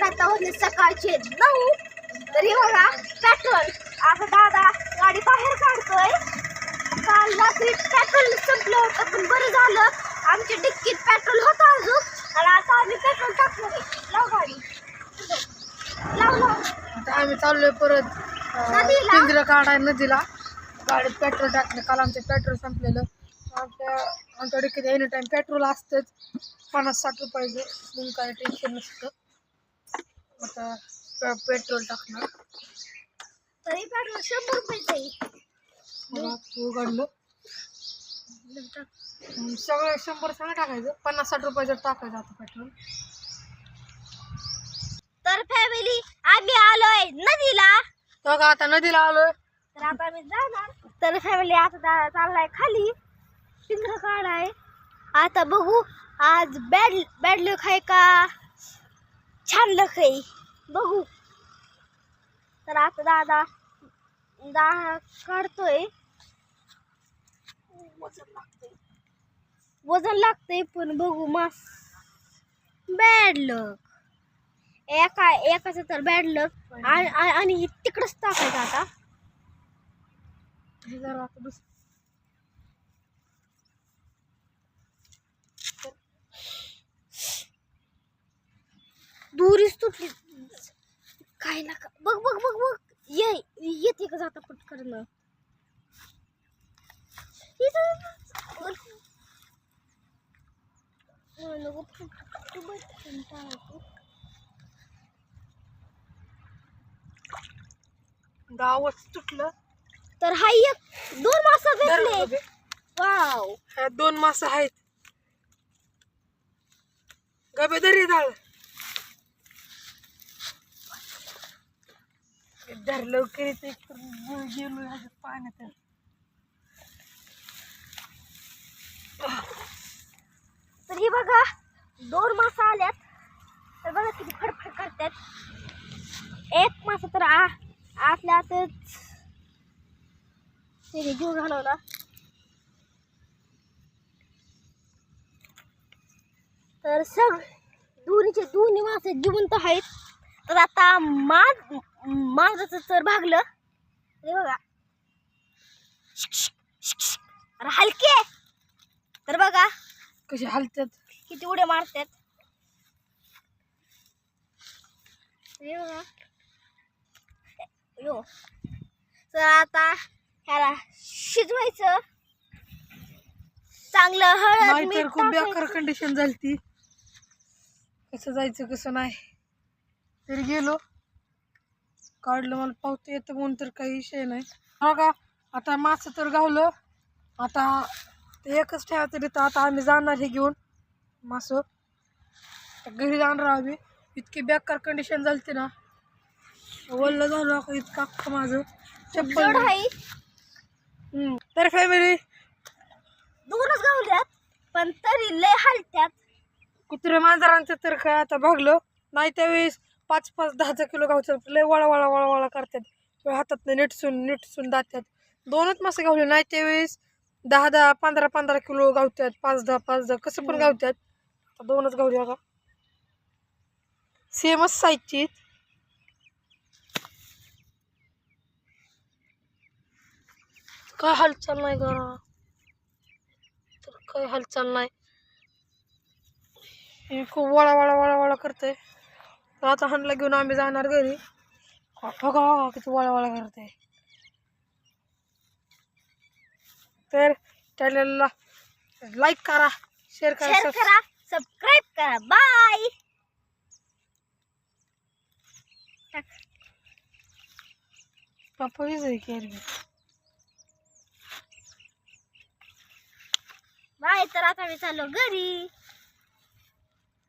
वाजत आता वाजले सकाळचे नऊ. तरी बघा पेट्रोल आता दादा गाडी बाहेर काढतोय. काल रात्री पेट्रोल संपलं होतं पण बरं झालं. आमच्या डिक्कीत पेट्रोल होतं अजून. आणि आता आम्ही पेट्रोल आहे. लाव गाडी. लाव लाव. आता आम्ही चाललोय परत नदीला? काढाय नदीला. गाडीत पेट्रोल टाकलं. काल आमचं पेट्रोल संपलेलं. आमच्या आमच्या डिकीत एनी टाइम पेट्रोल असतंच. पन्नास साठ रुपयाचं. म्हणून काय टेन्शन नसतं. आता पेट्रोल टाकणार. तरी पेट्रोल शंभर उघडलं. हम्म, सगळं शंभर सगळं टाकायचं. पन्नास साठ रुपयाचं टाकायचं आता पेट्रोल. तर फॅमिली आम्ही आलोय नदीला. तो का आता नदीला आलोय. तर आता आम्ही जाणार. तर फॅमिली आता चाललाय खाली. पिंजरा काढाय. आता बघू आज बॅड बॅड लक आहे का? छान लक आहे. बघू. तर आता दादा दादा काढतोय. वजन लागतंय. वजन लागतंय पण बघू मास. बॅड लक एका एकाचं तर बॅड लक आणि तिकडंच टाकायचं आता दुसरं तुटली. काय नका. बघ बघ बघ बघ. ये येते का जाता पटकन. गावच तुटलं. तर हा एक दोन मासा भेटले. वाव. ह्या दोन मास आहेत. गबे दरी तर लवकर येते गेलो ह्याच्यात पाण्यात तर ही बघा दोन मासा आल्यात. तर बघा किती फडफड करतात एक मासा तर आ आतल्यातच त्याने जीव घालवला. तर सग दोन्हीचे दोन्ही मासे जिवंत आहेत. तर आता मा माझं तर भागलं. हे बघा. अरे हलके. तर बघा कशी हलतात किती उड्या मारतात हे बघा. यो. तर आता ह्याला शिजवायचं. चांगलं हळद मीठ तर खूप बेकार टाकायचं. कंडिशन झाली ती कसं जायचं कसं नाही. तरी गेलो. काढलं मला पावतं येतं म्हणून तर काही विषय नाही. हा का आता मासं तर गावलं. आता ते एकच ठेवायचं तिथं आता आम्ही जाणार हे घेऊन मासं. घरी जाणार आम्ही. इतकी बेकार कंडिशन झाली ना. वल्ल झालं इतकं अख्खं माझं. चप्पल. तर फॅमिली दोनच गावल्यात पण तरी लय हलत्यात. कुत्रे मांजरांचं तर काय आता भागलं. नाही त्यावेळेस पाच पाच दहा दहा किलो गावतात लय वळा वळा वळा वळा करतात. किंवा हातात निटसून निटसून दातात दोनच मासे गावले नाही त्यावेळेस. दहा दहा पंधरा पंधरा किलो गावतात. पाच दहा पाच दहा. कसं पण हम्म. गावतात. दोनच गावले का सेमच साईजची काय हालचाल नाही करा तर काय हालचाल नाही. हे खूप वळा वळा वळा वळा करते तर आता हंडला घेऊन आम्ही जाणार घरी. बघा बघा किती वळा वळा करते. तर चॅनलला लाईक करा शेअर करा शेअर सबस्क्राईब करा सबस्क्राईब करा. बाय पप्पा विजय केली बाय तर आता मी चाललो घरी.